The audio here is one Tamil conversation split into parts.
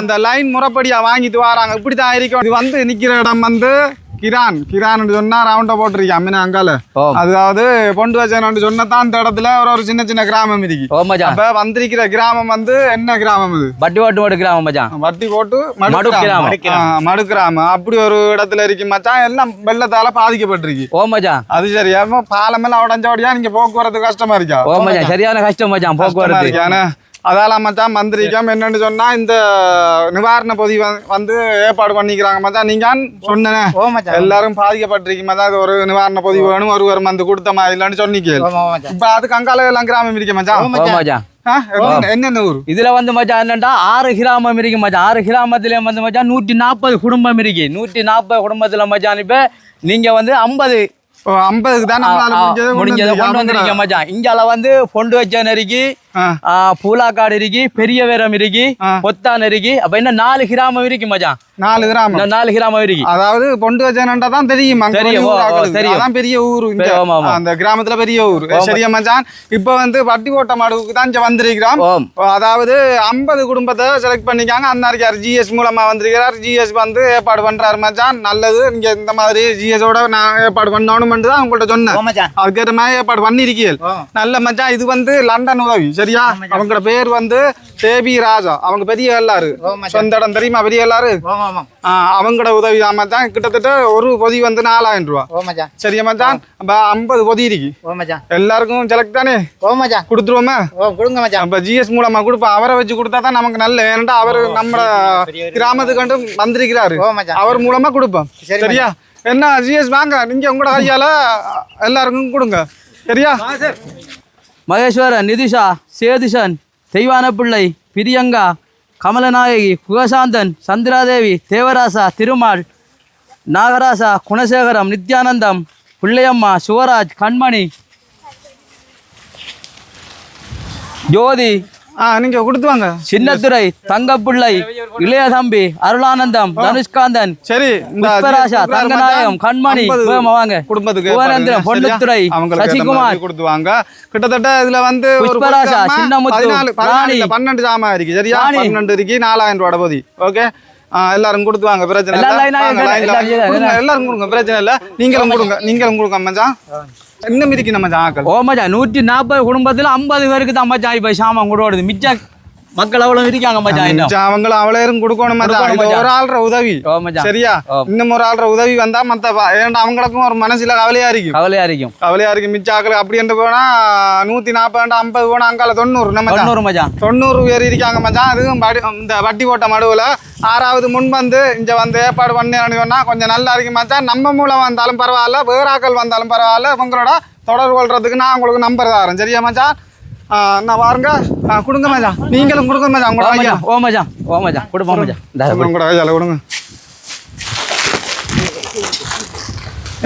அந்த லைன் முறைப்படியா வாங்கிட்டு வராங்க. இப்படிதான் இருக்கும். இது வந்து நிக்கிற இடம் வந்து கிரான். கிரான் சொன்னா ரவுண்ட போட்டிருக்கேன். அம்மினா அங்கால. அதாவது பொண்டு வச்சேன்னு சொன்னதான் அந்த இடத்துல ஒரு ஒரு சின்ன சின்ன கிராமம் மச்சான். அப்ப வந்திருக்கிற கிராமம் வந்து என்ன கிராமம் இது? வட்டி வாட்டு வாட்டு கிராமம் மச்சான். வட்டி போட்டு மடு கிராமம். மடு கிராமம். அப்படி ஒரு இடத்துல இருக்கு மச்சான். எல்லாம் வெள்ளத்தால பாதிக்கப்பட்டிருக்கு. ஓ மச்சான். அது சரியா பாலம் எல்லாம் உடஞ்சோடியா நீங்க போக்குவரத்து கஷ்டமா இருக்கா? ஓ மச்சான். சரியான கஷ்டம் மச்சான் கஷ்டமா போக்குவரத்து. இருக்கானே அதால மச்சான் மந்திரிக்கம் என்னன்னு சொன்னா இந்த நிவாரண பொதி வந்து ஏற்பாடு பண்ணிக்கிறாங்க மச்சான் நீங்க சொன்னேனே. எல்லாரும் பாதிக்கப்பட்டிருக்கு மச்சான் இது ஒரு நிவாரண பொதி வேணும் ஒருவர் வந்து கொடுத்த மாதிரி இல்லைன்னு சொன்னீங்க இப்ப அதுக்கு அங்கால எல்லாம் கிராமம் இருக்கு மச்சான். என்னென்ன ஊர்? இதுல வந்து மச்சான் என்னண்டா? ஆறு கிராமம் இருக்கு மச்சான். ஆறு கிராமத்துல வந்து மச்சான் நூற்றி நாற்பது குடும்பம் இருக்கு. நூற்றி நாற்பது குடும்பத்துல மச்சான் இப்ப நீங்க வந்து ஐம்பது ஐம்பதுக்கு தான் முடிஞ்சதை கொண்டு கொண்டு. வந்திருக்கீங்க மச்சான். இங்கால வந்து இருக்கு ஆ. ஆ, பூலாக்காடு இருக்கு பெரிய வீரம் இருக்கு. பொத்தான் இருக்கு அப்ப இன்னும் நாலு கிராமம் இருக்கு மச்சான்? நாலு கிராமம். நாலு கிராமம் இருக்கு அதாவது பொண்டு வச்சேன்டா தான் தெரியும். தெரியும், பெரிய ஊர் இங்க. அந்த கிராமத்துல பெரிய ஊர். சரியா மச்சான்? இப்ப வந்து வட்டி ஓட்ட மாடுக்கு தான் இங்க வந்திருக்கிறோம் அதாவது ஐம்பது குடும்பத்தை செலக்ட் பண்ணிக்காங்க. அண்ணாருக்கார் ஜிஎஸ் மூலமா வந்திருக்கிறார். ஜிஎஸ் வந்து ஏற்பாடு பண்றாரு மச்சான். நல்லது. நீங்க இந்த மாதிரி ஜிஎஸ் ஓட நான் ஏற்பாடு பண்ணணும்னு தான் உங்கள்ட்ட சொன்னேன். அதுக்கேற்ற மாதிரி ஏற்பாடு பண்ணிருக்கீங்க ஓ. நல்ல மச்சான் இது வந்து லண்டன் உதவி. சரியா? அவங்களோட பேர் வந்து தேபி ராஜா. அவங்க பெரிய எல்லாரு சொந்த இடம் தெரியுமா பெரிய எல்லாரு ஆமா அவங்களோட உதவி தான் மச்சான் கிட்டத்தட்ட ஒரு பொதி வந்து நாலாயிரம் ரூபா. சரியா மச்சான் ஐம்பது பொதி இருக்கு. எல்லாருக்கும் செலக்ட் தானே? கொடுத்துருவோமா? ஓ கொடுங்க மச்சான் அப்ப ஜிஎஸ் மூலமா கொடுப்போம் அவரை வச்சு கொடுத்தா தான் நமக்கு நல்ல ஏன்டா அவர் நம்ம கிராமத்துக்கு வந்திருக்கிறாரு. அவர் மூலமா கொடுப்போம். சரி சரியா? என்ன ஜிஎஸ் வாங்க. நீங்க உங்களோட கையால எல்லாருக்கும் கொடுங்க. சரியா? மகேஸ்வரன் நிதிஷா சேதுஷன் தெய்வான பிள்ளை பிரியங்கா கமலநாயகி குகசாந்தன் சந்திராதேவி தேவராசா திருமால் நாகராசா குணசேகரம் நித்யானந்தம் பிள்ளையம்மா சிவராஜ் கண்மணி ஜோதி நீங்க கொடுத்து வாங்க சின்னத்துரை தங்கப்பிள்ளை இளையதம்பி அருளானந்தம் தனுஷ்காந்தன் சரி புஷ்பராஜா தங்கநாயகம் வேகமா வாங்க குடும்பத்துக்கு சரியா? பொன்னுத்துறை சசிகுமார் கொடுத்துவாங்க கிட்டத்தட்ட இதுல வந்து புஷ்பராஜா, சின்னமுத்து. பன்னெண்டு ஜாமா இருக்கு சரியா. பன்னெண்டு இருக்கு நாலாயிரம் ரூபாய் போதி ஓகே எல்லாரும் கொடுத்துவாங்க பிரச்சனை இல்ல. எல்லாரும் கொடுங்க, பிரச்சனை இல்ல. நீங்களும் கொடுங்க நீங்களும் கொடுங்க மச்சான். இன்னும் இருக்கு நம்ம ஆக்கள். ஓ மச்சான் நூற்றி நாற்பது குடும்பத்துல ஐம்பது பேருக்கு தான் மச்சான் இப்போ சாமான் கூட ஓடுது. மிச்ச மக்கள் அவ்வளவு இருக்காங்க மச்சான் அவங்களும் அவ்வளவு கொடுக்கணும் மச்சான். ஒரு ஆள்ற உதவி. சரியா. இன்னும் ஒரு ஆள்ற உதவி வந்தா மத்த ஏன்டா அவங்களுக்கும் ஒரு மனசுல கவலையா இருக்கு கவலையா இருக்கும். கவலையா இருக்கு மிச்ச ஆக்கள் அப்படி என்று போனா நூத்தி நாற்பது ஐம்பது போனா அங்கால தொண்ணூறு நம்ம. தொண்ணூறு மச்சான். தொண்ணூறு பேர் இருக்காங்க மச்சான். அதுவும் இந்த வட்டி போட்ட மடுவில் ஆறாவது முன் வந்து இங்க வந்து ஏற்பாடு பண்ணி சொன்னா கொஞ்சம் நல்லா இருக்கு மச்சான். நம்ம மூலம் வந்தாலும் பரவாயில்ல வேறாக்கள் வந்தாலும் பரவாயில்ல. உங்களோட தொடர்பு கொள்றதுக்கு நான் உங்களுக்கு நம்பர் தரேன். சரியா மச்சான்? நான் வாருங்க. கொடுங்க மஜா நீங்களும் கொடுங்க மஜா உங்களோட ஐயா. ஓ மஜா ஓ மஜா கொடுப்போம் மஜா உங்களோட ஐயாவில் கொடுங்க.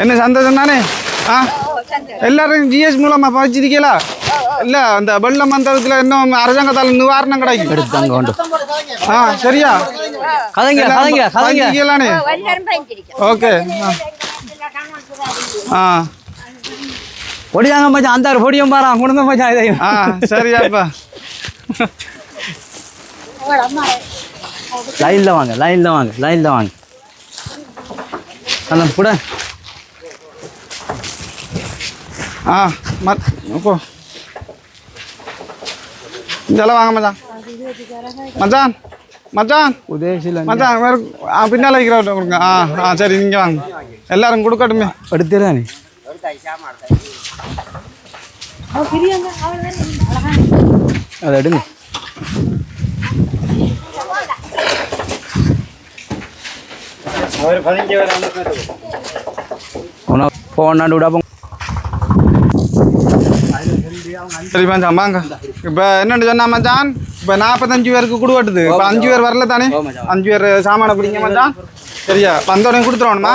என்ன சந்தோஷம் தானே? ஆ? எல்லாரும் ஜிஎஸ் மூலமா பறிச்சிருக்கீங்களா இல்ல அந்த வெள்ளம் வந்ததுல இன்னும் அரசாங்கத்தால நிவாரணம் கிடைக்கும். எடுத்தாங்க கொண்டு ஆ சரியா? கதைங்க கதைங்க கதைங்க. ஓகே. ஆ. பொடியாங்க மச்சான் அந்த பொடியும் பாறான் கொடுங்க மச்சான் இதையும் ஆ சரியாப்பா. லைன்ல வாங்க லைன்ல வாங்க லைன்ல வாங்க. அண்ணா கூட. ஆ மத் போ இதெல்லாம் வாங்க மச்சான். மச்சான் மச்சான். உதயசில மச்சான் வேற பின்னால வைக்கிறவர்கிட்ட கொடுங்க. ஆ ஆ சரி நீங்க வாங்க. எல்லாரும் கொடுக்கட்டுமே. எடுத்துறானே அதை எடுங்க உனக்கு போனாண்டு விடாப்போம் சரி மச்சான் வாங்க இப்போ என்னன்னு சொன்னா மச்சான் இப்போ நாற்பத்தஞ்சு பேருக்கு கொடுவட்டுது. இப்போ அஞ்சு பேர் வரல தானே? அஞ்சு பேர் சாமான பிடிங்க மச்சான். சரியா? வந்தோடனே கொடுத்துருவோணுமா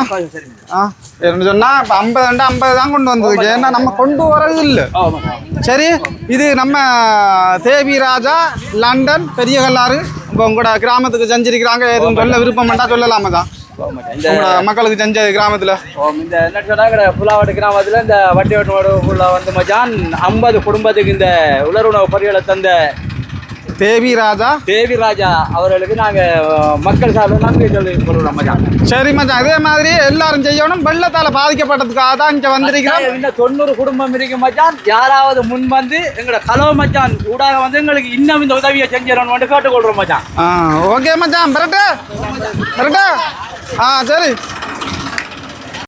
ஆ என்ன சொன்னா இப்போ ஐம்பது ரெண்டு ஐம்பது தான் கொண்டு வந்ததுக்கு ஏன்னா நம்ம கொண்டு வரது இல்லை. சரி இது நம்ம தேவி ராஜா லண்டன் பெரிய கல்லாறு. இப்போ உங்களோட கிராமத்துக்கு செஞ்சிருக்கிறாங்க எதுவும் சொல்ல விருப்பம் பண்ணா சொல்லலாமா தான் மக்களுக்கு செஞ்ச கிராமத்துல. இந்த என்ன சொன்னாங்க புலாவட்டு கிராமத்தில் இந்த வட்டி வட்டு ஃபுல்லாக வந்து மச்சான் ஐம்பது குடும்பத்துக்கு இந்த உலர் உணவு பொரியலை தந்த தேவி ராஜா? தேவி ராஜா அவர்களுக்கு நாங்க அஹ், மக்கள் சார்பில் நன்றி சொல்லி கொள்கிறோம் மச்சான் சரி மச்சான் இதே மாதிரி எல்லாரும் செய்யணும். வெள்ளத்தால பாதிக்கப்பட்டதுக்காக தான் இங்க வந்திருக்கிறோம். இன்னும் தொண்ணூறு குடும்பம் இருக்கு மச்சான் யாராவது முன் வந்து எங்களோட கலவை மச்சான் ஊடாக வந்து எங்களுக்கு இன்னும் இந்த உதவியை செஞ்சிடணும் கேட்டுக்கொள்றோம் மச்சான் ஓகே மச்சான் பரட்டா பரட்டா ஆ சரி.